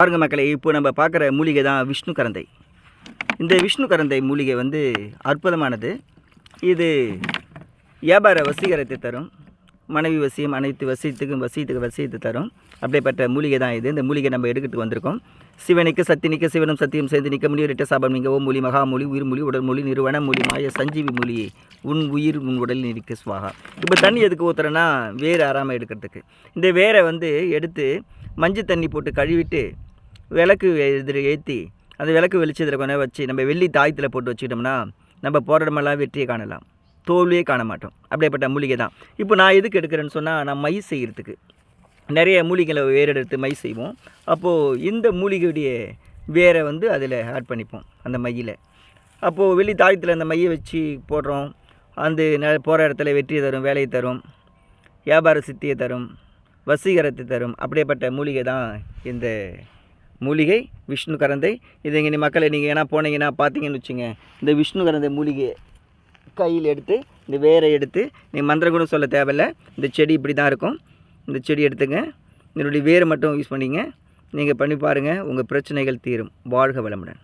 பாருங்க மக்களை இப்போ நம்ம பார்க்குற மூலிகை தான் விஷ்ணு கரந்தை. இந்த விஷ்ணு கரந்தை மூலிகை வந்து அற்புதமானது. இது வியாபார வசீகரத்தை தரும். மனைவி வசியம் அனைத்து வசியத்துக்கும் வசியத்துக்கு வசியத்தை தரும். அப்படிப்பட்ட மூலிகை தான் இது. இந்த மூலிகை நம்ம எடுக்கிட்டு வந்திருக்கோம். சிவனுக்கு சக்தி நிற்க சிவனும் சத்தியம் சேர்ந்து நிற்க முடியும் இரட்ட சாபம் நீங்க. ஓ மொழி மகாமொழி உயிர் மொழி உடல் மொழி நிறுவன மொழி மாய சஞ்சீவி மொழி உன் உயிர் உன் உடல் நிற்க சுவாகா. இப்போ தண்ணி எதுக்கு ஊற்றுறேன்னா வேர் ஆறாமல் எடுக்கிறதுக்கு. இந்த வேரை வந்து எடுத்து மஞ்சள் தண்ணி போட்டு கழுவிட்டு விளக்கு எதிர் ஏற்றி அந்த விளக்கு வெளிச்சத்தில் கொஞ்சம் வச்சு நம்ம வெள்ளி தாயத்தில் போட்டு வச்சுக்கிட்டோம்னா நம்ம போராடமெல்லாம் வெற்றியை காணலாம். தோல்வியே காண மாட்டோம். அப்படியேப்பட்ட மூலிகை தான். இப்போ நான் எதுக்கு எடுக்கிறேன்னு சொன்னால் நான் மை செய்கிறதுக்கு நிறைய மூலிகளை வேறு எடுத்து மை செய்வோம். அப்போது இந்த மூலிகையுடைய வேரை வந்து அதில் ஆட் பண்ணிப்போம் அந்த மையில். அப்போது வெள்ளி தாயத்தில் அந்த மையை வச்சு போடுறோம். அந்த ந- போகிற இடத்துல வெற்றியை தரும் வேலையை தரும் வியாபார சித்தியை தரும் வசீகரத்தை தரும். அப்படியேப்பட்ட மூலிகை தான் இந்த மூலிகை விஷ்ணு கரந்தை. இதை இங்கே மக்களை நீங்கள் ஏன்னா போனீங்கன்னா பார்த்தீங்கன்னு வச்சுங்க. இந்த விஷ்ணு கரந்தை மூலிகை கையில் எடுத்து இந்த வேரை எடுத்து நீங்கள் மந்திரகுணம் சொல்ல தேவையில்ல. இந்த செடி இப்படி தான் இருக்கும். இந்த செடி எடுத்துங்க. இதனுடைய வேரை மட்டும் யூஸ் பண்ணிங்க. நீங்கள் பண்ணி பாருங்கள் உங்கள் பிரச்சனைகள் தீரும். வாழ்க வளமுடன்.